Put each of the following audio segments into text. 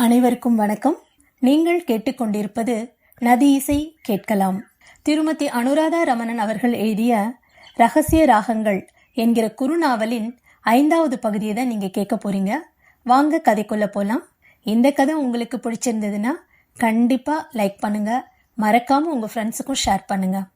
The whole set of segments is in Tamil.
அனைவருக்கும் வணக்கம். நீங்கள் கேட்டுக்கொண்டிருப்பது நதி இசை கேட்கலாம். திருமதி அனுராதா ரமணன் அவர்கள் எழுதிய ரகசிய ராகங்கள் என்கிற குறுநாவலின் ஐந்தாவது பகுதியை தான் நீங்க கேட்க போறீங்க. வாங்க கதைக்குள்ள போலாம். இந்த கதை உங்களுக்கு பிடிச்சிருந்ததுன்னா கண்டிப்பா லைக் பண்ணுங்க. மறக்காம உங்க ஃப்ரெண்ட்ஸுக்கும் ஷேர் பண்ணுங்க.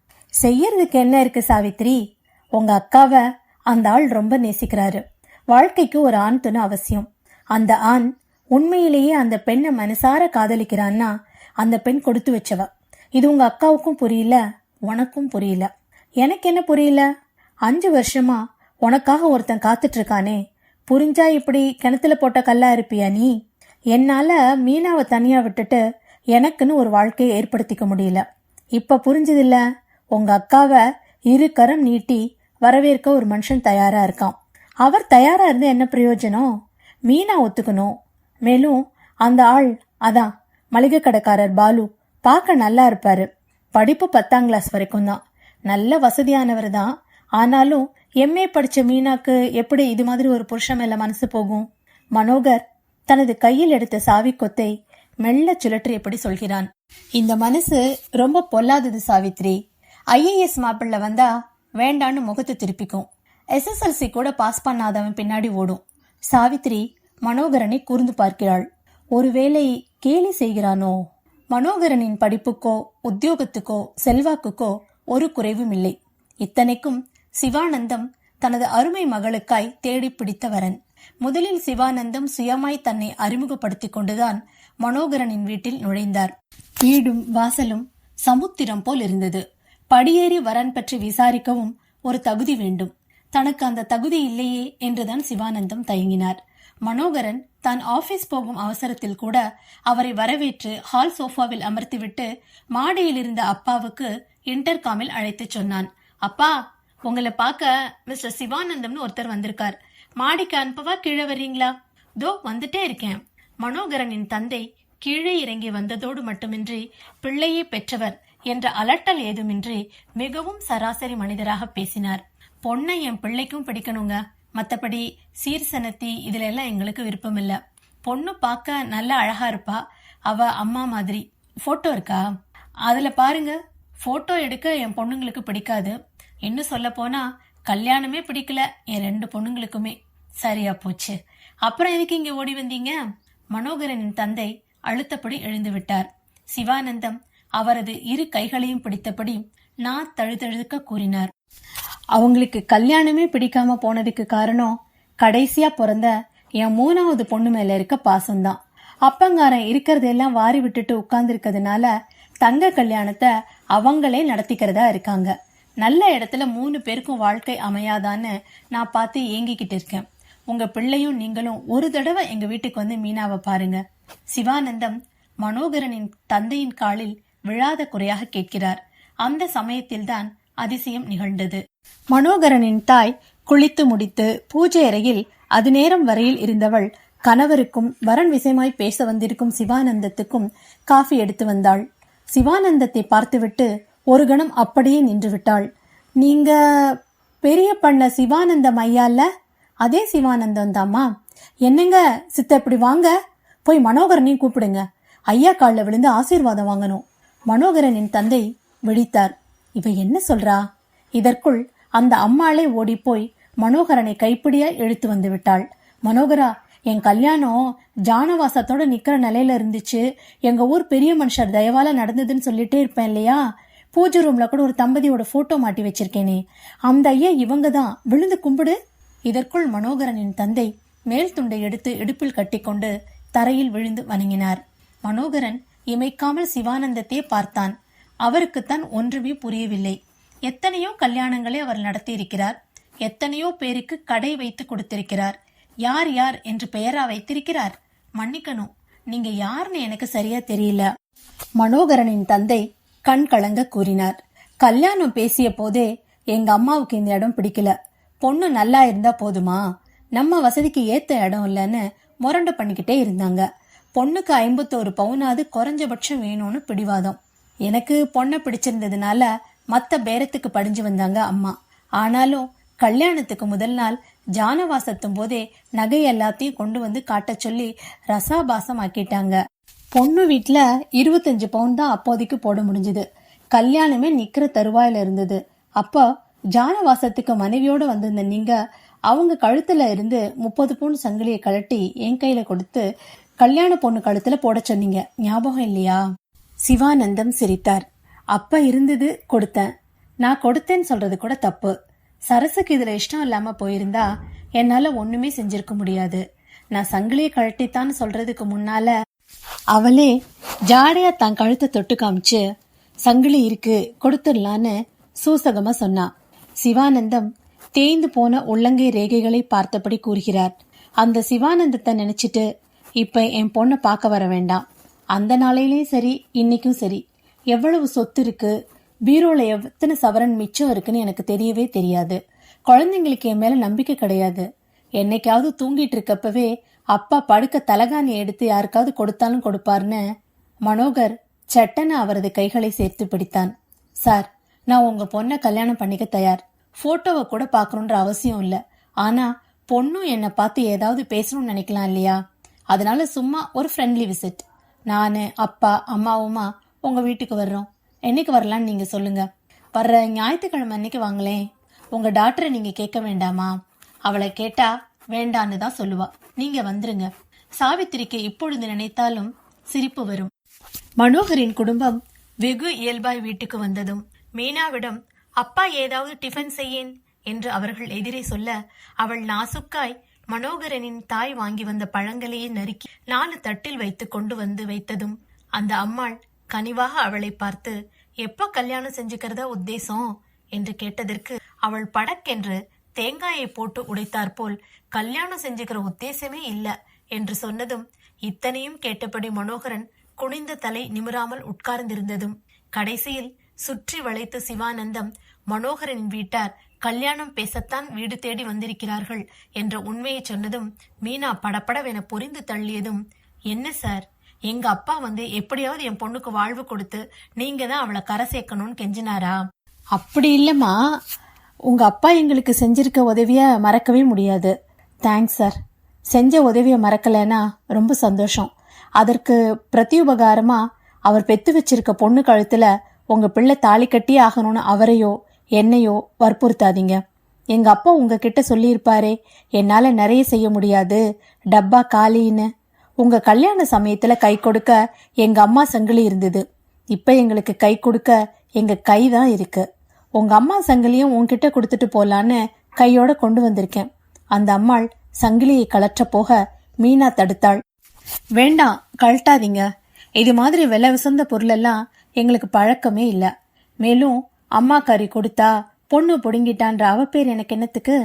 செய்யறதுக்கு என்ன இருக்கு சாவித்ரி? உங்க அக்காவை அந்த ஆள் ரொம்ப நேசிக்கிறாரு. வாழ்க்கைக்கு ஒரு ஆண் துணை அவசியம். அந்த ஆண் உண்மையிலேயே அந்த பெண்ணை மனசார காதலிக்கிறான்னா அந்த பெண் கொடுத்து வச்சவ. இது உங்க அக்காவுக்கும் புரியல உனக்கும் புரியல. எனக்கு என்ன புரியல? அஞ்சு வருஷமா உனக்காக ஒருத்தன் காத்துட்டு இருக்கானே புரிஞ்சா இப்படி கிணத்துல போட்ட கல்லா இருப்பியா நீ? என்னால மீனாவை தனியா விட்டுட்டு எனக்குன்னு ஒரு வாழ்க்கையை ஏற்படுத்திக்க முடியல. இப்ப புரிஞ்சதில்ல உங்க அக்காவை இரு கரம் நீட்டி வரவேற்க ஒரு மனுஷன் தயாரா இருக்கான். அவர் தயாரா இருந்து என்ன பிரயோஜனம்? மீனா ஒத்துக்கணும். மேலும் அந்த ஆள் அதான் மளிகை கடைக்காரர் பாலு. பார்க்க நல்லா இருப்பாரு. படிப்பு பத்தாம் கிளாஸ் வரைக்கும் தான். நல்ல வசதியானவர் தான். ஆனாலும் எம்ஏ படிச்ச மீனாக்கு எப்படி இது மாதிரி ஒரு புருஷன் மேல மனசு போகும்? மனோகர் தனது கையில் எடுத்த சாவி கொத்தை மெல்ல சுழற்றியபடி சொல்கிறான்? இந்த மனசு ரொம்ப பொல்லாதது சாவித்ரி. ஐஏஎஸ் மாப்பிள்ள வந்தா வேண்டான்னு முகத்தை திருப்பிக்கும். எஸ்எஸ்எல்சி கூட பாஸ் பண்ணாதவன் பின்னாடி ஓடும். சாவித்ரி மனோகரனை கூர்ந்து பார்க்கிறாள். ஒருவேளை கேலி செய்கிறானோ? மனோகரனின் படிப்புக்கோ உத்தியோகத்துக்கோ செல்வாக்குக்கோ ஒரு குறைவும் இல்லை. இத்தனைக்கும் சிவானந்தம் தனது அருமை மகளுக்காய் தேடி பிடித்த வரன் முதலில் சிவானந்தம் சுயமாய் தன்னை அறிமுகப்படுத்திக் கொண்டுதான் மனோகரனின் வீட்டில் நுழைந்தார். வீடும் வாசலும் சமுத்திரம் போல் இருந்தது. படியேறி வரன் பற்றி விசாரிக்கவும் ஒரு தகுதி வேண்டும். தனக்கு அந்த தகுதி இல்லையே என்றுதான் சிவானந்தம் தயங்கினார். மனோகரன் தான் ஆபீஸ் போகும் அவசரத்தில் கூட அவரை வரவேற்று ஹால் சோஃபாவில் அமர்த்திவிட்டு மாடியில் இருந்த அப்பாவுக்கு இன்டர்காமில் அழைத்துச் சொன்னான். அப்பா உங்களை பார்க்க மிஸ்டர் சிவானந்தம்னு ஒருத்தர் வந்திருக்கார். மாடிக்கு அனுப்பவா கீழே வர்றீங்களா? தோ வந்துட்டே இருக்கேன். மனோகரனின் தந்தை கீழே இறங்கி வந்ததோடு மட்டுமின்றி பிள்ளையே பெற்றவர் என்ற அலட்டல் ஏதுமின்றி மிகவும் சராசரி மனிதராக பேசினார். பொண்ணை என் பிள்ளைக்கும் பிடிக்கணுங்க. மத்தபடி சீர்சனத்தி இதுல எல்லாம் எங்களுக்கு விருப்பம் இல்ல பொண்ணு பார்க்க நல்லா அழகா இருப்பா. அவ அம்மா மாதிரி. போட்டோ இருக்கா? அதுல பாருங்க. போட்டோ எடுக்க என் பொண்ணுங்களுக்கு பிடிக்காது. இன்னும் சொல்ல போனா கல்யாணமே பிடிக்கல என் ரெண்டு பொண்ணுங்களுக்குமே. சரியா போச்சு. அப்புறம் எதுக்கு இங்க ஓடி வந்தீங்க? மனோகரனின் தந்தை அழுத்தப்படி எழுந்து விட்டார். சிவானந்தம் அவரது இரு கைகளையும் பிடித்தபடி நான் தழுதழுக்க கூறினார். அவங்களுக்கு கல்யாணமே பிடிக்காம போனதுக்கு காரணம் கடைசியா பிறந்த என் மூணாவது பொண்ணு மேல இருக்க பாசம்தான். அப்பங்காரன் இருக்கிறதெல்லாம் வாரி விட்டுட்டு உட்கார்ந்துருக்கிறதுனால தங்க கல்யாணத்தை அவங்களே நடத்திக்கிறதா இருக்காங்க. நல்ல இடத்துல மூணு பேருக்கும் வாழ்க்கை அமையாதான்னு நான் பார்த்து ஏங்கிக்கிட்டு இருக்கேன். உங்க பிள்ளையும் நீங்களும் ஒரு தடவை எங்க வீட்டுக்கு வந்து மீனாவை பாருங்க. சிவானந்தம் மனோகரனின் தந்தையின் காலில் விழாத குறையாக கேட்கிறார். அந்த சமயத்தில்தான் அதிசயம் நிகழ்ந்தது. மனோகரனின் தாய் குளித்து முடித்து பூஜை அறையில் அது நேரம் வரையில் இருந்தவள் கணவருக்கும் வரன் விஷயமாய் பேச வந்திருக்கும் சிவானந்தத்துக்கும் காஃபி எடுத்து வந்தாள். சிவானந்தத்தை பார்த்துவிட்டு ஒரு கணம் அப்படியே நின்று விட்டாள் நீங்க பெரிய பண்ண சிவானந்தம் ஐயால அதே சிவானந்தம் தாம்மா என்னங்க சித்த இப்படி வாங்க? போய் மனோகரனையும் கூப்பிடுங்க. ஐயா காலில் விழுந்து ஆசீர்வாதம் வாங்கணும். மனோகரனின் தந்தை விழித்தார். இவ என்ன சொல்றா? இதற்குள் அந்த அம்மாளே ஓடிப்போய் மனோகரனை கைப்பிடியா இழுத்து வந்து விட்டாள் மனோகரா என் கல்யாணம் ஜானவாசத்தோட நிக்கிற நிலையில இருந்துச்சு. எங்க ஊர் பெரிய மனுஷர் தயவால நடந்ததுன்னு சொல்லிட்டே இருப்பேன் இல்லையா? பூஜை ரூம்ல கூட ஒரு தம்பதியோட போட்டோ மாட்டி வச்சிருக்கேனே. அந்த ஐயா இவங்க தான் விழுந்து கும்பிடு. இதற்குள் மனோகரனின் தந்தை மேல் துண்டை எடுத்து இடுப்பில் கட்டிக்கொண்டு தரையில் விழுந்து வணங்கினார். மனோகரன் இமைக்காமல் சிவானந்தத்தையே பார்த்தான். அவருக்குத்தான் ஒன்றுமே புரியவில்லை. எத்தனையோ கல்யாணங்களை அவர் நடத்தியிருக்கிறார். எத்தனையோ பேருக்கு கடை வைத்து கொடுத்திருக்கிறார். யார் யார் என்று பெயரா வைத்திருக்கிறார். மன்னிக்கணும் நீங்க யாருன்னு எனக்கு சரியா தெரியல. மனோகரனின் தந்தை கண் கலங்க கூறினார். கல்யாணம் பேசிய போதே எங்க அம்மாவுக்கு இந்த இடம் பிடிக்கல. பொண்ணு நல்லா இருந்தா போதுமா? நம்ம வசதிக்கு ஏத்த இடம் இல்லைன்னு முரண்டு பண்ணிக்கிட்டே இருந்தாங்க. பொண்ணுக்கு ஐம்பத்தோரு பவுனாவது குறைஞ்சபட்சம் வேணும்னு பிடிவாதம். எனக்கு பொண்ணை பிடிச்சிருந்ததுனால மத்த பேரத்துக்கு படிஞ்சு வந்தாங்க அம்மா. ஆனாலும் கல்யாணத்துக்கு முதல் நாள் ஜானவாசத்தும் போதே நகை எல்லாத்தையும் கொண்டு வந்து காட்ட சொல்லி ரசாபாசம் ஆக்கிட்டாங்க பொண்ணு வீட்டில் இருபத்தஞ்சு பவுன் தான் அப்போதைக்கு போட முடிஞ்சது. கல்யாணமே நிக்கிற தருவாயில இருந்தது. அப்போ ஜானவாசத்துக்கு மனைவியோட வந்திருந்த நீங்க அவங்க கழுத்துல இருந்து முப்பது பவுன் சங்கிலியை கழட்டி என் கையில கொடுத்து கல்யாண பொண்ணு கழுத்துல போட சொன்னீங்க. ஞாபகம் இல்லையா? சிவானந்தம் சிரித்தார். அப்ப இருந்தது கொடுத்தேன். நான் கொடுத்தேன்னு சொல்றது கூட தப்பு. சரசுக்கு இதுல இஷ்டம் இல்லாம போயிருந்தா என்னால ஒண்ணுமே செஞ்சிருக்க முடியாது. நான் சங்கிலியை கழட்டித்தான்னு சொல்றதுக்கு முன்னால அவளே ஜாடையா தன் கழுத்தை தொட்டு காமிச்சு சங்கிலி இருக்கு கொடுத்துடலான்னு சூசகமா சொன்னா. சிவானந்தம் தேய்ந்து போன உள்ளங்கை ரேகைகளை பார்த்தபடி கூறுகிறார். அந்த சிவானந்தத்தை நினைச்சிட்டு இப்ப என் பொண்ணை பார்க்க வர வேண்டாம். அந்த நாளையிலயும் சரி இன்னைக்கும் சரி. எவ்வளவு சொத்து இருக்கு? பீரோல எத்தனை சவரன் மிச்சம் இருக்குன்னு எனக்கு தெரியவே தெரியாது. குழந்தைங்களுக்கு என் மேல நம்பிக்கை கிடையாது. என்னைக்காவது தூங்கிட்டு இருக்கப்பவே அப்பா படுக்க தலகாணி எடுத்து யாருக்காவது கொடுத்தாலும் கொடுப்பார்னு மனோகர் சட்டன அவரது கைகளை சேர்த்து பிடித்தான். சார் நான் உங்க பொண்ணை கல்யாணம் பண்ணிக்க தயார். போட்டோவை கூட பார்க்கணுன்ற அவசியம் இல்ல. ஆனா பொண்ணும் என்னை பார்த்து ஏதாவது பேசணும்னு நினைக்கலாம் இல்லையா? அதனால சும்மா ஒரு ஃப்ரெண்ட்லி விசிட் நானு அப்பா அம்மாவுமா உங்கள் வீட்டுக்கு வர்றோம். என்னைக்கு வரலான்னு நீங்கள் சொல்லுங்கள் வர்ற ஞாயிற்றுக்கிழமை அன்னைக்கு வாங்களேன் உங்கள் டாக்டரை நீங்கள் கேட்க வேண்டாமா? அவளை கேட்டால் வேண்டான்னு தான் சொல்லுவா. நீங்கள் வந்துருங்க. சாவித்திரிக்கு இப்பொழுது நினைத்தாலும் சிரிப்பு வரும். மனோகரின் குடும்பம் வெகு இயல்பாய் வீட்டுக்கு வந்ததும் மீனாவிடம் அப்பா ஏதாவது டிஃபன் செய்யேன் என்று அவர்கள் எதிரே சொல்ல அவள் நாசுக்காய் மனோகரனின் தாய் வாங்கி வந்த பழங்களையே நறுக்கி நாலு தட்டில் வைத்து கொண்டு வந்து வைத்ததும் அந்த அம்மாள் கனிவாக அவளை பார்த்து எப்ப கல்யாணம் செஞ்சுக்கிறதா உத்தேசம்? என்று கேட்டதற்கு அவள் படக்கென்று தேங்காயை போட்டு உடைத்தாற்போல் கல்யாணம் செஞ்சுக்கிற உத்தேசமே இல்ல என்று சொன்னதும் இத்தனையும் கேட்டபடி மனோகரன் குனிந்த தலை நிமிராமல் உட்கார்ந்திருந்ததும் கடைசியில் சுற்றி வளைத்து சிவானந்தம் மனோகரின் வீட்டார் கல்யாணம் பேசத்தான் வீடு தேடி வந்திருக்கிறார்கள் என்ற உண்மையை சொன்னதும் மீனா படபடவென பொரிந்து தள்ளியதும் என்ன சார் எங்க அப்பா வந்து எப்படியாவது என் பொண்ணுக்கு வாழ்வு கொடுத்து நீங்க தான் அவளை கரை சேர்க்கணும்னு கெஞ்சினாரா? அப்படி இல்லம்மா. உங்க அப்பா எங்களுக்கு செஞ்சிருக்க உதவிய மறக்கவே முடியாது. தேங்க்ஸ் சார் செஞ்ச உதவியை மறக்கலைன்னா ரொம்ப சந்தோஷம். அதற்கு பிரத்யுபகாரமா அவர் பெத்து வச்சிருக்க பொண்ணு கழுத்துல உங்க பிள்ளை தாலி கட்டி ஆகணும்னு அவரையோ என்னையோ வற்புறுத்தாதீங்க. எங்க அப்பா உங்ககிட்ட சொல்லியிருப்பாரே என்னால நிறைய செய்ய முடியாது. டப்பா காலின்னு. உங்க கல்யாண சமயத்துல கை கொடுக்க எங்க அம்மா சங்கிலி இருந்தது. இப்ப எங்களுக்கு கை கொடுக்க எங்க கை தான் இருக்கு. உங்க அம்மா சங்கிலியும் உன்கிட்ட கொடுத்துட்டு போலான்னு கையோட கொண்டு வந்திருக்கேன். அந்த அம்மாள் சங்கிலியை கலற்ற போக மீனா தடுத்தாள். வேண்டாம் கழட்டாதீங்க. இது மாதிரி விலை விசந்த பொருளெல்லாம் எங்களுக்கு பழக்கமே இல்லை. மேலும் அம்மா கறி கொடுத்தா பொண்ணு பிடுங்கிட்டான்ற அவ பேர் எனக்கு என்னத்துக்கு?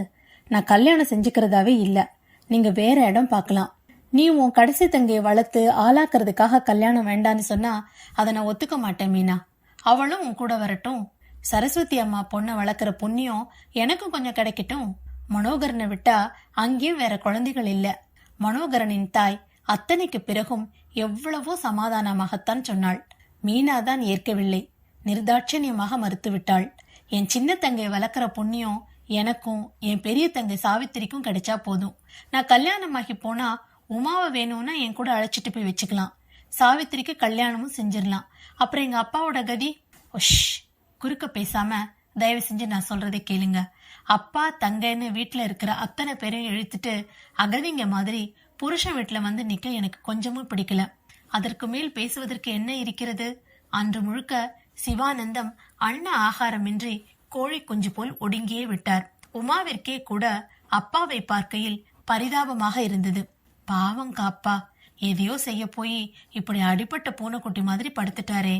நான் கல்யாணம் செஞ்சுக்கிறதாவே இல்லை. நீங்க வேற இடம் பார்க்கலாம். நீ உன் கடைசி தங்கையை வளர்த்து ஆளாக்குறதுக்காக கல்யாணம் வேண்டான்னு சொன்னா அதை நான் ஒத்துக்க மாட்டேன் மீனா. அவளும் உன் கூட வரட்டும். சரஸ்வதி அம்மா பொண்ணை வளர்க்குற புண்ணியம் எனக்கும் கொஞ்சம் கிடைக்கட்டும். மனோகரனை விட்டா அங்கேயும் வேற குழந்தைகள் இல்ல. மனோகரனின் தாய் அத்தனைக்கு பிறகும் எவ்வளவோ சமாதானமாகத்தான் சொன்னாள். மீனா தான் ஏற்கவில்லை. நிர்தாட்சணியமாக மறுத்துவிட்டாள். என் சின்ன தங்கை வளர்க்குற புண்ணியம் எனக்கும் என் பெரிய தங்கை சாவித்திரிக்கும் கிடைச்சா போதும். நான் கல்யாணமாகி போனா உமாவை வேணும்னா என் கூட அழைச்சிட்டு போய் வச்சுக்கலாம். சாவித்திரிக்கு கல்யாணமும் செஞ்சிடலாம். அப்புறம் எங்க அப்பாவோட கதி உஷ் குறுக்க பேசாம தயவு செஞ்சு நான் சொல்றதை கேளுங்க. அப்பா தங்கைன்னு வீட்டில் இருக்கிற அத்தனை பேரையும் இழுத்துட்டு அகதிங்க மாதிரி புருஷன் வீட்டில் வந்து நிற்க எனக்கு கொஞ்சமும் பிடிக்கல. அதற்கு மேல் பேசுவதற்கு என்ன இருக்கிறது? அன்று முழுக்க சிவானந்தம் அன்ன ஆகாரமின்றி கோழி குஞ்சு போல் ஒடுங்கியே விட்டார். உமாவிற்கே கூட அப்பாவை பார்க்கையில் பரிதாபமாக இருந்தது. பாவம் காப்பா. எதையோ செய்ய போய் இப்படி அடிபட்ட பூனைக்குட்டி மாதிரி படுத்துட்டாரே.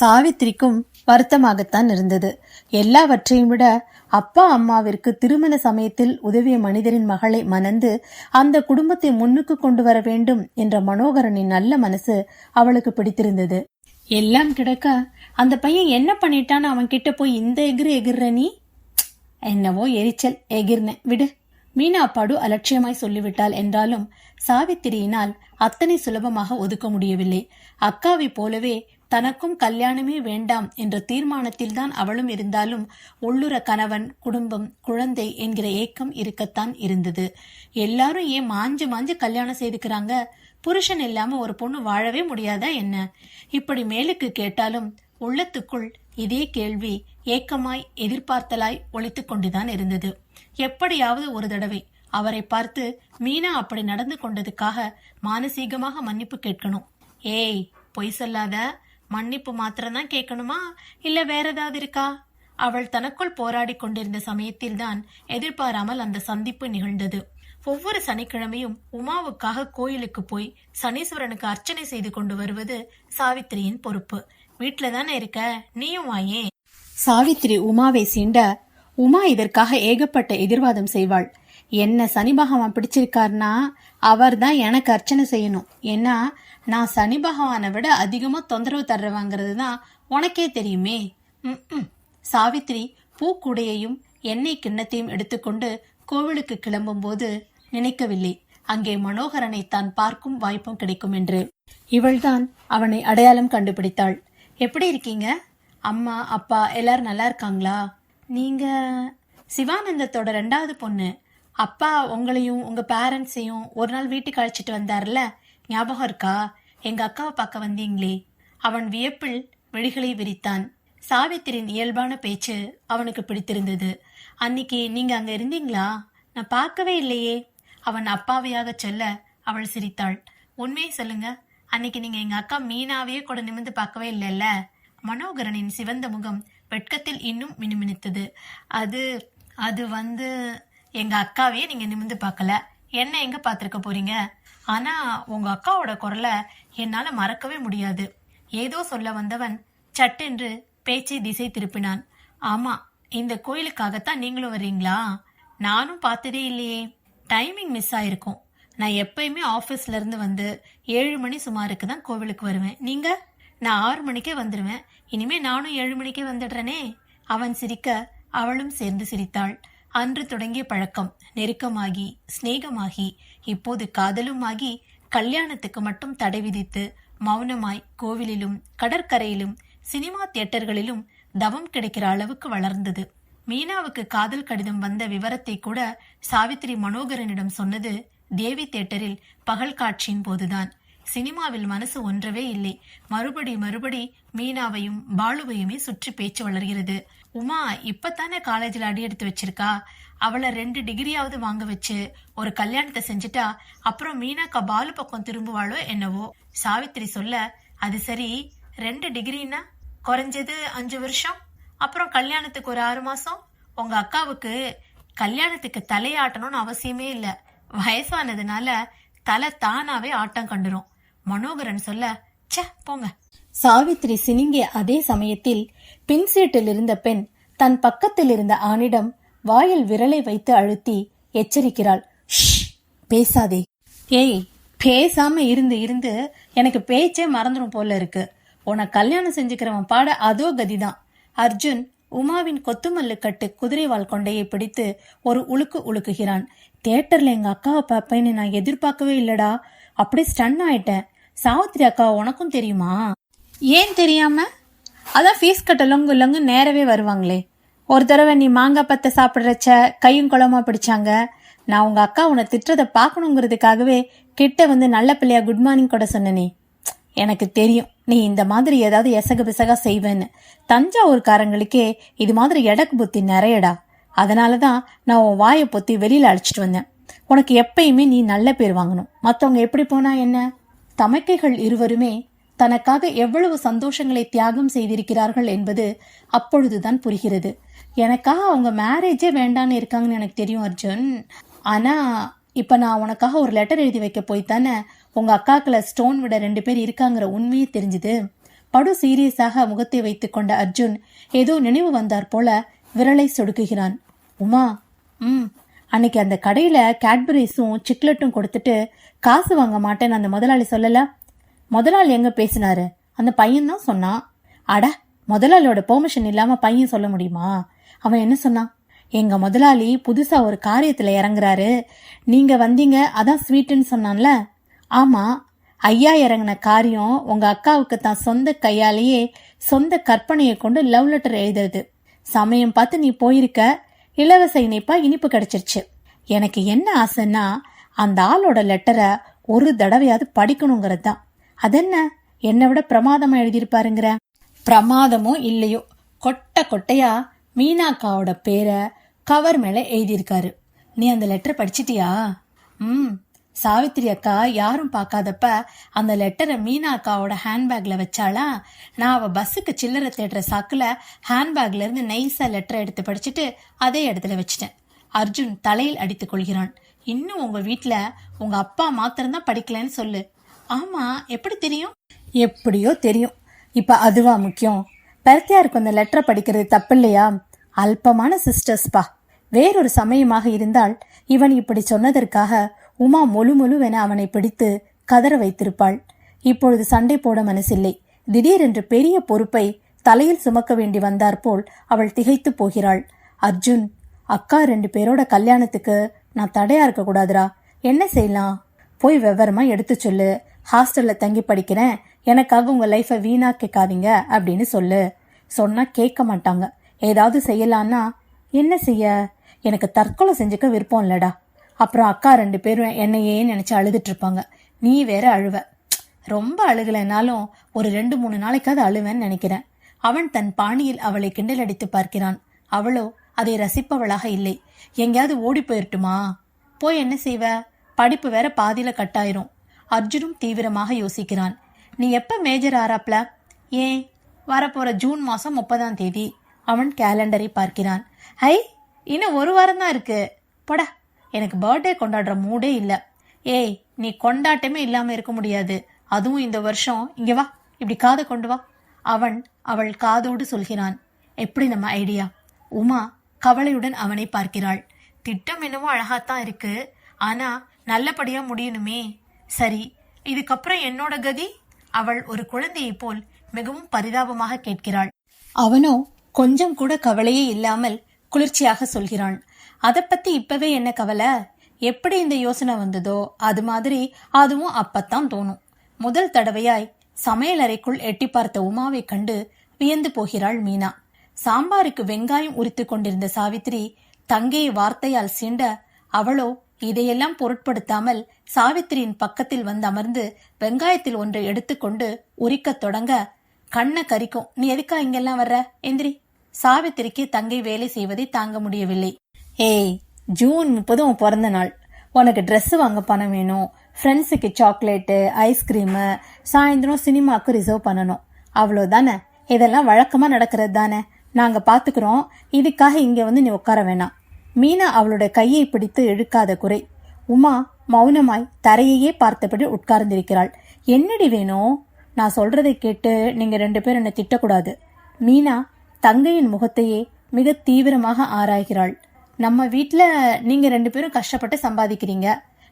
சாவித்திரிக்கும் வருத்தமாகத்தான் இருந்தது. எல்லாவற்றையும் விட அப்பா அம்மாவிற்கு திருமண சமயத்தில் உதவிய மனிதரின் மகளை மணந்து அந்த குடும்பத்தை முன்னுக்கு கொண்டு வர வேண்டும் என்ற மனோகரனின் நல்ல மனசு அவளுக்கு பிடித்திருந்தது. எல்லாம் கிடக்க அந்த பையன் என்ன பண்ணிட்டான்னு அவன் கிட்ட போய் இந்த எகிர் எகிர்ற நீ? என்னவோ எரிச்சல் எகிர்னேன். விடு. மீனா படு அலட்சியமாய் சொல்லிவிட்டாள் என்றாலும் சாவித்திரியினால் அத்தனை சுலபமாக ஒதுக்க முடியவில்லை. அக்காவை போலவே தனக்கும் கல்யாணமே வேண்டாம் என்ற தீர்மானத்தில்தான் அவளும் இருந்தாலும் உள்ளுர கணவன் குடும்பம் குழந்தை என்கிற ஏக்கம் இருக்கத்தான் இருந்தது. எல்லாரும் ஏன் மாஞ்சு மாஞ்சு கல்யாணம் செய்துக்கிறாங்க? புருஷன் இல்லாம ஒரு பொண்ணு வாழவே முடியாதா என்ன? இப்படி மேலுக்கு கேட்டாலும் உள்ளத்துக்குள் இதே கேள்வி ஏக்கமாய் எதிர்பார்த்தலாய் ஒழித்து கொண்டுதான் இருந்தது. எப்படியாவது ஒரு தடவை அவரை பார்த்து மீனா அப்படி நடந்து கொண்டதுக்காக மானசீகமாக மன்னிப்பு கேட்கணும். ஏய் பொய் சொல்லாத. மன்னிப்பு மாத்திரம்தான் கேட்கணுமா? இல்ல வேற ஏதாவது இருக்கா? அவள் தனக்குள் போராடி கொண்டிருந்த சமயத்தில்தான் எதிர்பாராமல் அந்த சந்திப்பு நிகழ்ந்தது. ஒவ்வொரு சனிக்கிழமையும் உமாவுக்காக கோயிலுக்கு போய் சனீஸ்வரனுக்கு அர்ச்சனை செய்து கொண்டு வருவது சாவித்திரியின் பொறுப்பு. வீட்டில் தானே இருக்க? நீயும் வாயே சாவித்திரி உமாவை சீண்ட உமா இதற்காக ஏகப்பட்ட எதிர்வாதம் செய்வாள். என்ன சனி பகவான் பிடிச்சிருக்காருனா அவர் தான் எனக்கு அர்ச்சனை செய்யணும். ஏன்னா நான் சனி பகவானை விட அதிகமாக தொந்தரவு தர்றவாங்கிறது தான் உனக்கே தெரியுமே. ம் சாவித்திரி பூக்குடையையும் எண்ணெய் கிண்ணத்தையும் எடுத்துக்கொண்டு கோவிலுக்கு கிளம்பும்போது நினைக்கவில்லை. அங்கே மனோகரனை தான் பார்க்கும் வாய்ப்பும் கிடைக்கும் என்று. இவள்தான் அவனை அடையாளம் கண்டுபிடித்தாள். எப்படி இருக்கீங்க? அம்மா அப்பா எல்லாரும் நல்லா இருக்காங்களா? நீங்க சிவானந்தத்தோட ரெண்டாவது பொண்ணு. அப்பா உங்களையும் உங்க பேரண்ட்ஸையும் ஒரு நாள் வீட்டுக்கு அழைச்சிட்டு வந்தார்ல? ஞாபகம் இருக்கா? எங்க அக்காவை பார்க்க வந்தீங்களே. அவன் வியப்பில் விழிகளை விரித்தான். சாவித்திரியின் இயல்பான பேச்சு அவனுக்கு பிடித்திருந்தது. அன்னைக்கு நீங்க அங்க இருந்தீங்களா? நான் பார்க்கவே இல்லையே. அவன் அப்பாவையாக சொல்ல அவள் சிரித்தாள். உண்மையை சொல்லுங்க. அன்னைக்கு நீங்க எங்க அக்கா மீனாவையே கூட நிமிர்ந்து பார்க்கவே இல்லைல்ல? மனோகரனின் சிவந்த முகம் வெட்கத்தில் இன்னும் மினுமினுத்தது. அது அது வந்து எங்க அக்காவையே நீங்க நிமிர்ந்து பார்க்கல. என்ன எங்க பார்த்துருக்க போறீங்க? ஆனா உங்க அக்காவோட குரலை என்னால மறக்கவே முடியாது. ஏதோ சொல்ல வந்தவன் சட்டென்று பேச்சை திசை திருப்பினான். ஆமா இந்த கோயிலுக்காகத்தான் நீங்களும் வர்றீங்களா? நானும் பார்த்ததே இல்லையே. டைமிங் மிஸ் ஆயிருக்கும். நான் எப்பயுமே ஆஃபீஸ்ல இருந்து வந்து ஏழு மணி சுமாருக்கு தான் கோவிலுக்கு வருவேன். நீங்க? நான் ஆறு மணிக்கே வந்துடுவேன் இனிமே நானும் ஏழு மணிக்கே வந்துடுறேனே? அவன் சிரிக்க அவளும் சேர்ந்து சிரித்தாள். அன்று தொடங்கிய பழக்கம் நெருக்கமாகி சிநேகமாகி இப்போது காதலுமாகி கல்யாணத்துக்கு மட்டும் தடை விதித்து மௌனமாய் கோவிலிலும் கடற்கரையிலும் சினிமா தியேட்டர்களிலும் தவம் கிடைக்கிற அளவுக்கு வளர்ந்தது. மீனாவுக்கு காதல் கடிதம் வந்த விவரத்தை கூட சாவித்திரி மனோகரனிடம் சொன்னது தேவி தியேட்டரில் பகல் காட்சியின் போதுதான். சினிமாவில் மனசு ஒன்றவே இல்லை. மறுபடி மறுபடி மீனாவையும் பாலுவையுமே சுற்றி பேச்சு வளர்கிறது. உமா இப்பத்தானே காலேஜில் அடி எடுத்து வச்சிருக்கா? அவளை ரெண்டு டிகிரியாவது வாங்க வச்சு ஒரு கல்யாணத்தை செஞ்சுட்டா அப்புறம் மீனாக்கா பாலு பக்கம் திரும்புவாளோ என்னவோ? சாவித்திரி சொல்ல அது சரி ரெண்டு டிகிரின்னா குறைஞ்சது அஞ்சு வருஷம்? அப்புறம் கல்யாணத்துக்கு ஒரு ஆறு மாசம்? உங்க அக்காவுக்கு கல்யாணத்துக்கு தலையாட்டணும்னு அவசியமே இல்லை. வயசானதுனால தலை தானாவே ஆட்டம் கண்டுரும். மனோகரன் சொல்ல ச போங்க. சாவித்திரி சினிங்கிய அதே சமயத்தில் பின் சீட்டில் இருந்த பெண் தன் பக்கத்தில் இருந்த ஆணிடம் வாயில் விரலை வைத்து அழுத்தி எச்சரிக்கிறாள். பேசாதே. ஏய் பேசாம இருந்து இருந்து எனக்கு பேச்சே மறந்துடும் போல இருக்கு. உன கல்யாணம் செஞ்சுக்கிறவன் பாட அதோ கதிதான். அர்ஜுன் உமாவின் கொத்துமல்லு கட்டு குதிரைவால் கொண்டையை பிடித்து ஒரு உழுக்கு உலுக்குகிறான். தியேட்டர்ல எங்க அக்காவை பார்ப்பேன்னு நான் எதிர்பார்க்கவே இல்லடா. அப்படியே ஸ்டன் ஆயிட்டேன். சாவித்திரி அக்கா உனக்கும் தெரியுமா? ஏன் தெரியாம? அதான் ஃபீஸ் கட்ட லொங்கு லொங்கு நேரவே வருவாங்களே. ஒரு தடவை நீ மாங்காய் பத்தை சாப்பிட்றச்ச கையும் குளமா பிடிச்சாங்க. நான் உங்க அக்கா உன்னை திட்டுறதை பார்க்கணுங்கிறதுக்காகவே கிட்ட வந்து நல்ல பிள்ளையா குட் மார்னிங் கூட சொன்னனே. எனக்கு தெரியும். நீ இந்த மாதிரி ஏதாவது எசக பிசகா செய்வேன்னு. தஞ்சாவூர்காரங்களுக்கே இது மாதிரி எடக்கு புத்தி நிறையடா. அதனால தான் நான் உன் வாயை பொத்தி வெளியில் அழைச்சிட்டு வந்தேன். உனக்கு எப்பயுமே நீ நல்ல பேர் வாங்கணும். மற்றவங்க எப்படி போனா என்ன? தமக்கைகள் இருவருமே தனக்காக எவ்வளவு சந்தோஷங்களை தியாகம் செய்திருக்கிறார்கள் என்பது அப்பொழுதுதான் புரிகிறது. எனக்காக அவங்க மேரேஜே வேண்டான்னு இருக்காங்கன்னு எனக்கு தெரியும் அர்ஜுன். ஆனா இப்ப நான் உனக்காக ஒரு லெட்டர் எழுதி வைக்க போய் தானே உங்க அக்காக்களை ஸ்டோன் விட ரெண்டு பேர் இருக்காங்கிற உண்மையே தெரிஞ்சுது. படு சீரியஸாக முகத்தை வைத்துக் கொண்ட அர்ஜுன் ஏதோ நினைவு வந்தார் போல விரலை சொடுக்குகிறான். உமா ம். அன்னைக்கு அந்த கடையில கேட்பரிஸும் சிக்லெட்டும் கொடுத்துட்டு காசு வாங்க மாட்டேன்னு அந்த முதலாளி சொல்லல? முதலாளி எங்க பேசினாரு? அந்த பையன் தான் சொன்னான். அட முதலாளியோட பெர்மிஷன் இல்லாம பையன் சொல்ல முடியுமா? அவன் என்ன சொன்னான்? எங்க முதலாளி புதுசா ஒரு காரியத்துல இறங்குறாரு. நீங்க வந்தீங்க அதான் ஸ்வீட்டுன்னு சொன்னான்ல? ஆமா ஐயா இறங்கின காரியம் உங்க அக்காவுக்கு தான் சொந்த கையாலேயே சொந்த கற்பனையை கொண்டு லவ் லெட்டர் எழுதுறது. சமயம் பார்த்து நீ போயிருக்க இலவச இணைப்பா இனிப்பு கிடைச்சிருச்சு. எனக்கு என்ன ஆசைன்னா அந்த ஆளோட லெட்டரை ஒரு தடவையாவது படிக்கணுங்கிறது தான். அதென்ன? என்னை விட பிரமாதமா எழுதியிருப்பாருங்கிற பிரமாதமோ இல்லையோ? கொட்டை கொட்டையா மீனாக்காவோட பேரை கவர் மேல எழுதியிருக்காரு. நீ அந்த லெட்டரை படிச்சிட்டியா? ம். சாவித்திரி அக்கா யாரும் பார்க்காதப்ப அந்த லெட்டரை மீனா அக்காவோட ஹேண்ட்பேக்ல வச்சாளா? நான் அவ பஸ்ஸுக்கு சில்லறை தேடுற சாக்குல ஹேண்ட்பேக்ல இருந்து நைஸா லெட்டரை எடுத்து படிச்சுட்டு அதே இடத்துல வச்சிட்டேன். அர்ஜுன் தலையில் அடித்துக் கொள்கிறான். இன்னும் உங்க வீட்டுல உங்க அப்பா மாத்திரம்தான் படிக்கலன்னு சொல்லு. ஆமா எப்படி தெரியும்? எப்படியோ தெரியும். இப்ப அதுவா முக்கியம். பருத்தியாருக்கு அந்த லெட்டரை படிக்கிறது தப்பு இல்லையா? அல்பமான சிஸ்டர்ஸ்பா வேறொரு சமயமாக இருந்தால் இவன் இப்படி சொன்னதற்காக உமா மொழு மொழுவென அவனை பிடித்து கதற வைத்திருப்பாள். இப்பொழுது சண்டை போட மனசில்லை. திடீரென்று பெரிய பொறுப்பை தலையில் சுமக்க வேண்டி வந்தாற்போல் அவள் திகைத்து போகிறாள். அர்ஜுன் அக்கா ரெண்டு பேரோட கல்யாணத்துக்கு நான் தடையா இருக்க கூடாதுரா என்ன செய்யலாம்? போய் விவரமா எடுத்து சொல்லு. ஹாஸ்டல்ல தங்கி படிக்கிறேன். எனக்காக உங்க லைஃபை வீணா கேட்காதீங்க அப்படின்னு சொல்லு. சொன்னா கேட்க மாட்டாங்க. ஏதாவது செய்யலான்னா என்ன செய்ய? எனக்கு தற்கொலை செஞ்சுக்க விருப்பம் இல்லடா. அப்புறம் அக்கா ரெண்டு பேரும் என்னையே நினச்சி அழுதுட்டு இருப்பாங்க. நீ வேற அழுவ. ரொம்ப அழுகலைனாலும் ஒரு ரெண்டு மூணு நாளைக்காவது அழுவேன்னு நினைக்கிறேன். அவன் தன் பாணியில் அவளை கிண்டல் அடித்து பார்க்கிறான். அவளோ அதை ரசிப்பவளாக இல்லை. எங்கேயாவது ஓடி போயிரட்டுமா? போய் என்ன செய்வ? படிப்பு வேற பாதியில கட்டாயிரும். அர்ஜுனும் தீவிரமாக யோசிக்கிறான். நீ எப்ப மேஜர் ஆறாப்ல? ஏன்? வரப்போற ஜூன் மாசம் முப்பதாம் தேதி. அவன் கேலண்டரை பார்க்கிறான். ஐ இன்னும் ஒரு வாரம் தான் இருக்கு. போடா. எனக்கு பர்த்டே கொண்டாடுற மூடே இல்லை. ஏய் நீ கொண்டாட்டமே இல்லாம இருக்க முடியாது. அதுவும் இந்த வருஷம். இங்க வா இப்படி காதை கொண்டு வா. அவன் அவள் காதோடு சொல்கிறான். எப்படி நம்ம ஐடியா? உமா கவலையுடன் அவனை பார்க்கிறாள். திட்டம் என்னவோ அழகாத்தான் இருக்கு. ஆனா நல்லபடியா முடியணுமே. சரி இதுக்கப்புறம் என்னோட கதி? அவள் ஒரு குழந்தையைப் போல் மிகவும் பரிதாபமாக கேட்கிறாள். அவனோ கொஞ்சம் கூட கவலையே இல்லாமல் குளிர்ச்சியாக சொல்கிறான். அதை பத்தி இப்பவே என்ன கவலை? எப்படி இந்த யோசனை வந்ததோ அது மாதிரி அதுவும் அப்பத்தான் தோணும். முதல் தடவையாய் சமையலறைக்குள் எட்டி பார்த்த உமாவை கண்டு வியந்து போகிறாள் மீனா. சாம்பாருக்கு வெங்காயம் உரித்துக் கொண்டிருந்த சாவித்திரி தங்கையை வார்த்தையால் சீண்ட அவளோ இதையெல்லாம் பொருட்படுத்தாமல் சாவித்திரியின் பக்கத்தில் வந்து அமர்ந்து வெங்காயத்தில் ஒன்றை எடுத்துக்கொண்டு உரிக்கத் தொடங்க கண்ணை கரிக்கும். நீ எதுக்கா இங்கெல்லாம் வர்ற? எந்திரி. சாவித்திரிக்கு தங்கை வேலை செய்வதை தாங்க முடியவில்லை. ஏய் ஜூன் முப்பது உன் பிறந்த நாள். உனக்கு ட்ரெஸ்ஸு வாங்க பணம் வேணும். ஃப்ரெண்ட்ஸுக்கு சாக்லேட்டு ஐஸ்கிரீமு சாயந்தரம் சினிமாவுக்கு ரிசர்வ் பண்ணணும். அவ்வளோதானே இதெல்லாம் வழக்கமாக நடக்கிறது தானே? நாங்கள் பார்த்துக்குறோம் இதுக்காக இங்கே வந்து நீ உட்கார வேணாம். மீனா அவளோட கையை பிடித்து இழுக்காத குறை. உமா மௌனமாய் தரையையே பார்த்தபடி உட்கார்ந்திருக்கிறாள். என்னடி வேணும் நான் சொல்றதை கேட்டு நீங்க ரெண்டு பேரும் என்னை திட்டக்கூடாது. மீனா தங்கையின் முகத்தையே மிக தீவிரமாக ஆராய்கிறாள். நம்ம வீட்டில் நீங்கள் ரெண்டு பேரும் கஷ்டப்பட்டு சம்பாதிக்கிறீங்க.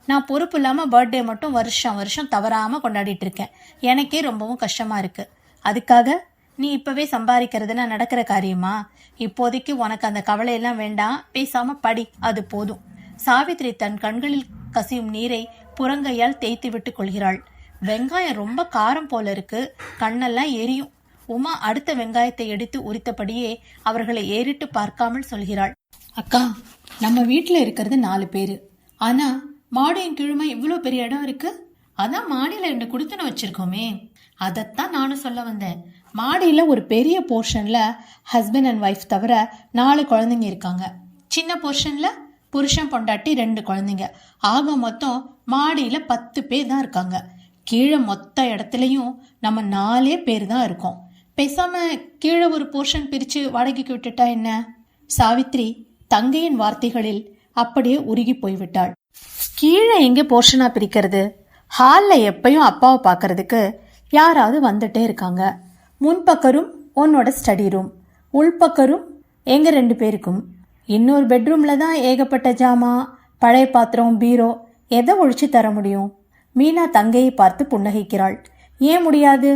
நான் பொறுப்பு இல்லாமல் பர்த்டே மட்டும் வருஷம் வருஷம் தவறாமல் கொண்டாடிட்டு இருக்கேன். எனக்கே ரொம்பவும் கஷ்டமாக இருக்குது அதுக்காக நீ இப்போவே சம்பாதிக்கிறதுனா நடக்கிற காரியமா? இப்போதைக்கு உனக்கு அந்த கவலையெல்லாம் வேண்டாம். பேசாமல் படி அது போதும். சாவித்ரி தன் கண்களில் கசியும் நீரை புறங்கையால் தேய்த்து விட்டு கொள்கிறாள். வெங்காயம் ரொம்ப காரம் போல இருக்கு. கண்ணெல்லாம் எரியும். உமா அடுத்த வெங்காயத்தை எடுத்து உரித்தபடியே அவர்களை ஏறிட்டு பார்க்காமல் சொல்கிறாள். அக்கா நம்ம வீட்டில் இருக்கிறது நாலு பேர். ஆனால் மாடியின் கிழமை இவ்வளோ பெரிய இடம் இருக்கு? அதான் மாடியில் ரெண்டு குடுத்தன வச்சுருக்கோமே. அதைத்தான் நானும் சொல்ல வந்தேன். மாடியில் ஒரு பெரிய போர்ஷனில் ஹஸ்பண்ட் அண்ட் ஒய்ஃப் தவிர நாலு குழந்தைங்க இருக்காங்க. சின்ன போர்ஷனில் புருஷன் பொண்டாட்டி ரெண்டு குழந்தைங்க. ஆக மொத்தம் மாடியில் பத்து பேர் தான் இருக்காங்க. கீழே மொத்த இடத்துலையும் நம்ம நாலே பேர் தான் இருக்கோம். பேசாமல் கீழே ஒரு போர்ஷன் பிரித்து வாடகைக்கு விட்டுட்டா என்ன? சாவித்ரி தங்கையின் வார்த்தைகளில் அப்படியே உருகி போய்விட்டாள். கீழே எங்கே போர்ஷனா பிரிக்கிறது? ஹாலில் எப்பயும் அப்பாவை பார்க்கறதுக்கு யாராவது வந்துட்டே இருக்காங்க. முன்பக்கரும் உன்னோட ஸ்டடி ரூம் உள்பக்கரும் எங்க ரெண்டு பேருக்கும்? இன்னொரு பெட்ரூம்ல தான் ஏகப்பட்ட ஜாமா பழைய பாத்திரம் பீரோ எதை ஒழிச்சு தர முடியும்? மீனா தங்கையை பார்த்து புன்னகைக்கிறாள். ஏன் முடியாது?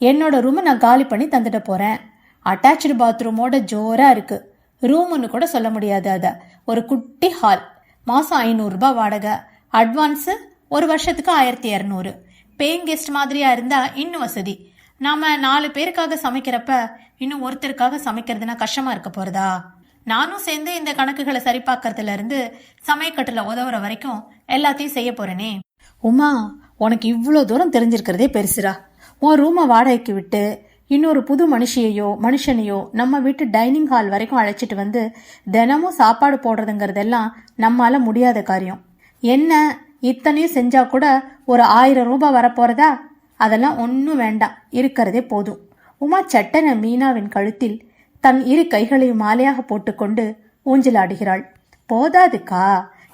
என்னோட ரூமை நான் காலி பண்ணி தந்துட்டு போறேன். அட்டாச்சு பாத்ரூமோட ஜோரா இருக்கு. ரூம்னு கூட சொல்ல முடியாது அதை. ஒரு குட்டி ஹால் மாதம் ஐநூறுரூபா வாடகை. அட்வான்ஸு ஒரு வருஷத்துக்கு ஆயிரத்தி இரநூறு. பேயிங் கெஸ்ட் மாதிரியா இருந்தால் இன்னும் வசதி. நாம நாலு பேருக்காக சமைக்கிறப்ப இன்னும் ஒருத்தருக்காக சமைக்கிறதுனா கஷ்டமா இருக்க போறதா? நானும் சேர்ந்து இந்த கணக்குகளை சரிபார்க்கறதுல இருந்து சமயக்கட்டில் உதவுற வரைக்கும் எல்லாத்தையும் செய்ய போறேனே. உமா உனக்கு இவ்வளோ தூரம் தெரிஞ்சிருக்கிறதே பெருசுடா. உன் ரூமை வாடகைக்கு விட்டு இன்னொரு புது மனுஷியையோ மனுஷனையோ நம்ம வீட்டு டைனிங் ஹால் வரைக்கும் அழைச்சிட்டு வந்து தினமும் சாப்பாடு போடுறதுங்கிறதெல்லாம் நம்மால முடியாத காரியம். என்ன இத்தனையும் செஞ்சா கூட ஒரு ஆயிரம் ரூபாய் வரப்போறதா? அதெல்லாம் ஒன்றும் வேண்டாம். இருக்கிறதே போதும். உமா சட்டன மீனாவின் கழுத்தில் தன் இரு கைகளையும் மாலையாக போட்டுக்கொண்டு ஊஞ்சலாடுகிறாள். போதாதுக்கா?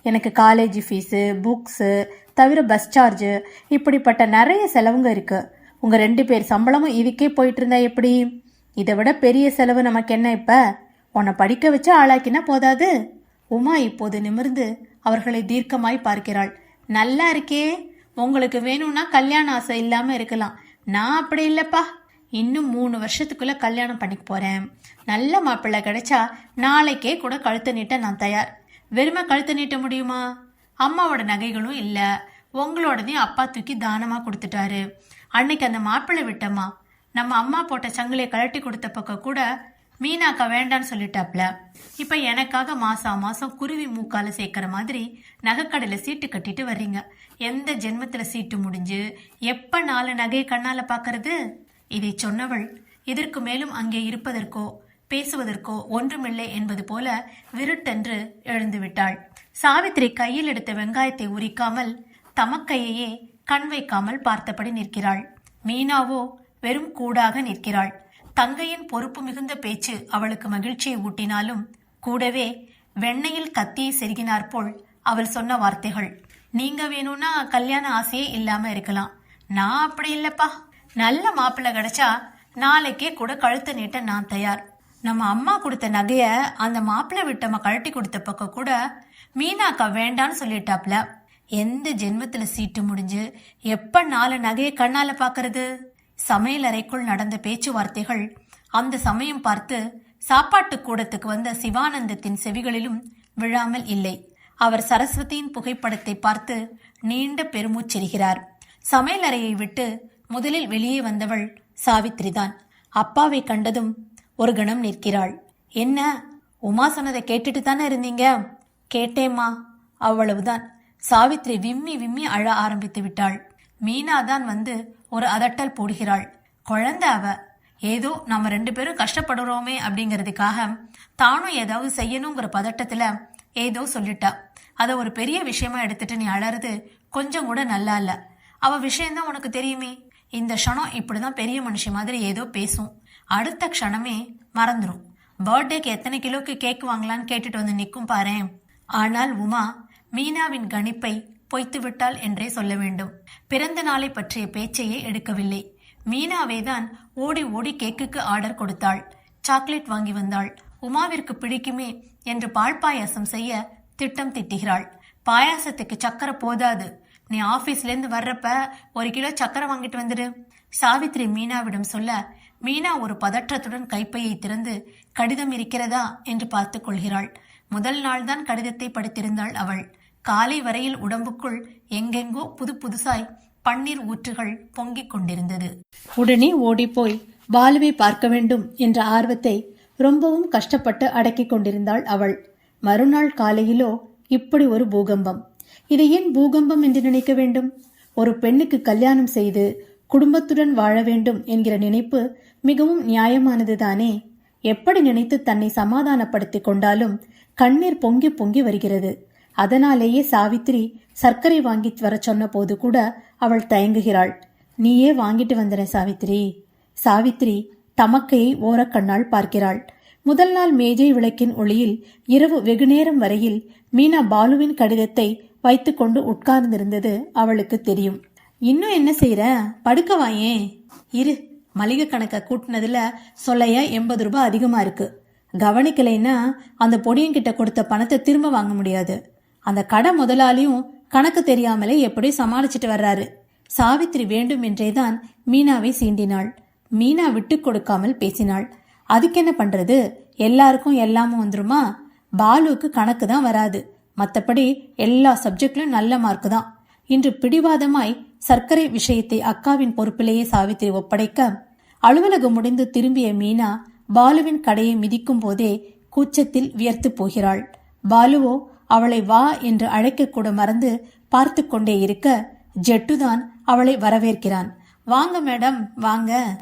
எனக்கு காலேஜ் ஃபீஸு புக்ஸு தவிர பஸ் சார்ஜு இப்படிப்பட்ட நிறைய செலவுங்க இருக்குது உங்க ரெண்டு பேர் சம்பளமும் இதுக்கே போயிட்டு இருந்தா எப்படி? இதை விட பெரிய செலவு நமக்கு என்ன இப்ப? உன்னை படிக்க வச்சு ஆளாக்கினா போதாது. உமா இப்போது நிமிர்ந்து அவர்களை தீர்க்கமாய் பார்க்கிறாள். நல்லா இருக்கே. உங்களுக்கு வேணும்னா கல்யாண ஆசை இல்லாம இருக்கலாம். நான் அப்படி இல்லப்பா. இன்னும் மூணு வருஷத்துக்குள்ள கல்யாணம் பண்ணிக்க போறேன். நல்ல மாப்பிள்ளை கிடைச்சா நாளைக்கே கூட கழுத்து நீட்ட நான் தயார். வெறுமை கழுத்து நீட்ட முடியுமா? அம்மாவோட நகைகளும் இல்ல. உங்களோடதையும் அப்பா தூக்கி தானமா கொடுத்துட்டாரு. அன்னைக்கு அந்த மாப்பிள்ளை விட்டம்மா. நம்ம அம்மா போட்ட சங்கிலியை கழட்டி கொடுத்த பக்கம் கூட மீனாக்கா வேண்டான்னு சொல்லிட்டாப்ல. இப்ப எனக்காக மாசம் மாசம் குருவி மூக்கால சேர்க்கிற மாதிரி நகைக்கடையில சீட்டு கட்டிட்டு வர்றீங்க. எந்த ஜென்மத்துல சீட்டு முடிஞ்சு எப்ப நாலு நகையை கண்ணால பாக்குறது? இதை சொன்னவள் இதற்கு மேலும் அங்கே இருப்பதற்கோ பேசுவதற்கோ ஒன்றுமில்லை என்பது போல விருட்டென்று எழுந்து விட்டாள். சாவித்திரி கையில் எடுத்த வெங்காயத்தை உரிக்காமல் தமக்கையையே கண் வைக்காமல் பார்த்தபடி நிற்கிறாள். மீனாவோ வெறும் கூடாக நிற்கிறாள். தங்கையின் பொறுப்பு மிகுந்த பேச்சு அவளுக்கு மகிழ்ச்சியை ஊட்டினாலும் கூடவே வெண்ணையில் கத்தியை செருகினார் போல் அவள் சொன்ன வார்த்தைகள். நீங்க வேணும்னா கல்யாண ஆசையே இல்லாம இருக்கலாம். நான் அப்படி இல்லப்பா. நல்ல மாப்பிள்ளை கிடைச்சா நாளைக்கே கூட கழுத்து நீட்ட நான் தயார். நம்ம அம்மா கொடுத்த நகைய அந்த மாப்பிள்ளை விட்டம கழட்டி கொடுத்த பக்கம் கூட மீனாக்கா வேண்டான்னு சொல்லிட்டாப்ல. எந்த ஜென்மத்துல சீட்டு முடிஞ்சு எப்ப நாலு நகையை கண்ணால பாக்குறது? சமையலறைக்குள் நடந்த பேச்சுவார்த்தைகள் அந்த சமயம் பார்த்து சாப்பாட்டு கூடத்துக்கு வந்த சிவானந்தத்தின் செவிகளிலும் விழாமல் இல்லை. அவர் சரஸ்வதியின் புகைப்படத்தை பார்த்து நீண்ட பெருமூச்செறிகிறார் சமையலறையை விட்டு முதலில் வெளியே வந்தவள் சாவித்ரிதான் அப்பாவை கண்டதும் ஒரு கணம் நிற்கிறாள். என்ன? உமா சொன்னதை கேட்டுட்டு தானே இருந்தீங்க? கேட்டேம்மா. அவ்வளவுதான். சாவித்ரி விம்மி விம்மி அழ ஆரம்பித்து விட்டாள். மீனா தான் வந்து ஒரு அதட்டல் போடுகிறாள். குழந்தை அவ. ஏதோ நம்ம ரெண்டு பேரும் கஷ்டப்படுறோமே அப்படிங்கிறதுக்காக தானும் ஏதாவது செய்யணுங்கிற பதட்டத்துல ஏதோ சொல்லிட்டா. அதை ஒரு பெரிய விஷயமா எடுத்துட்டு நீ அழறது கொஞ்சம் கூட நல்லா இல்ல. அவ விஷயம்தான் உனக்கு தெரியுமே. இந்த க்ஷணம் இப்படிதான் பெரிய மனுஷன் மாதிரி ஏதோ பேசும். அடுத்த க்ஷணமே மறந்துடும் பர்த்டேக்கு எத்தனை கிலோக்கு கேக் வாங்கலான்னு கேட்டுட்டு வந்து நிற்கும் பாரேன். ஆனால் உமா மீனாவின் கணிப்பை பொய்த்துவிட்டாள் என்றே சொல்ல வேண்டும். பிறந்த நாளை பற்றிய பேச்சையே எடுக்கவில்லை. மீனாவே தான் ஓடி ஓடி கேக்குக்கு ஆர்டர் கொடுத்தாள். சாக்லேட் வாங்கி வந்தாள். உமாவிற்கு பிடிக்குமே என்று பால் பாயாசம் செய்ய திட்டம் திட்டுகிறாள். பாயாசத்துக்கு சக்கரை போதாது. நீ ஆபீஸ்லேருந்து வர்றப்ப ஒரு கிலோ சக்கரை வாங்கிட்டு வந்துடு சாவித்ரி மீனாவிடம் சொல்ல மீனா ஒரு பதற்றத்துடன் கைப்பையை திறந்து கடிதம் இருக்கிறதா? என்று பார்த்து கொள்கிறாள். முதல் நாள்தான் கடிதத்தை படித்திருந்தாள் அவள். காலை வரையில் உடம்புக்குள் எங்கெங்கோ புது புதுசாய் பன்னீர் ஊற்றுகள் பொங்கிக் கொண்டிருந்தது. உடனே ஓடிப்போய் பாலுவை பார்க்க வேண்டும் என்ற ஆர்வத்தை ரொம்பவும் கஷ்டப்பட்டு அடக்கிக் கொண்டிருந்தாள் அவள். மறுநாள் காலையிலோ இப்படி ஒரு பூகம்பம். இதை ஏன் பூகம்பம் என்று நினைக்க வேண்டும்? ஒரு பெண்ணுக்கு கல்யாணம் செய்து குடும்பத்துடன் வாழ வேண்டும் என்கிற நினைப்பு மிகவும் நியாயமானதுதானே எப்படி நினைத்து தன்னை சமாதானப்படுத்திக் கொண்டாலும் கண்ணீர் பொங்கி பொங்கி வருகிறது. அதனாலேயே சாவித்திரி சர்க்கரை வாங்கி வர சொன்ன போது கூட அவள் தயங்குகிறாள். நீயே வாங்கிட்டு வந்தன சாவித்திரி. சாவித்திரி தமக்கையை ஓரக்கண்ணால் பார்க்கிறாள். முதல் நாள் மேஜை விளக்கின் ஒளியில் இரவு வெகுநேரம் வரையில் மீனா பாலுவின் கடிதத்தை வைத்துக்கொண்டு உட்கார்ந்திருந்தது அவளுக்கு தெரியும். இன்னும் என்ன செய்யற படுக்க வாயே. இரு மளிகை கணக்கை கூட்டினதுல சொல்லையா எண்பது ரூபாய் அதிகமா இருக்கு. கவனிக்கலைன்னா அந்த பொடியங்கிட்ட கொடுத்த பணத்தை திரும்ப வாங்க முடியாது. அந்த கடை முதலாளியும் கணக்கு தெரியாமலே எப்படி சமாளிச்சிட்டு வர்றாரு. சாவித்திரி வேண்டும் என்றேதான் மீனாவை சீண்டினாள். மீனா விட்டு கொடுக்காமல் பேசினாள். அதுக்கு என்ன பண்றது? எல்லாருக்கும் எல்லாமும் வந்துருமா? பாலுவுக்கு கணக்கு தான் வராது. மற்றபடி எல்லா சப்ஜெக்ட்லயும் நல்ல மார்க் தான். இன்று பிடிவாதமாய் சர்க்கரை விஷயத்தை அக்காவின் பொறுப்பிலேயே சாவித்திரி ஒப்படைக்க அலுவலகம் முடிந்து திரும்பிய மீனா பாலுவின் கடையை மிதிக்கும் போதே கூச்சத்தில் வியர்த்து போகிறாள். பாலுவோ அவளை வா என்று அழைக்க கூட மறந்து பார்த்து கொண்டே இருக்க ஜெட்டுதான் அவளை வரவேற்கிறான். வாங்க மேடம் வாங்க.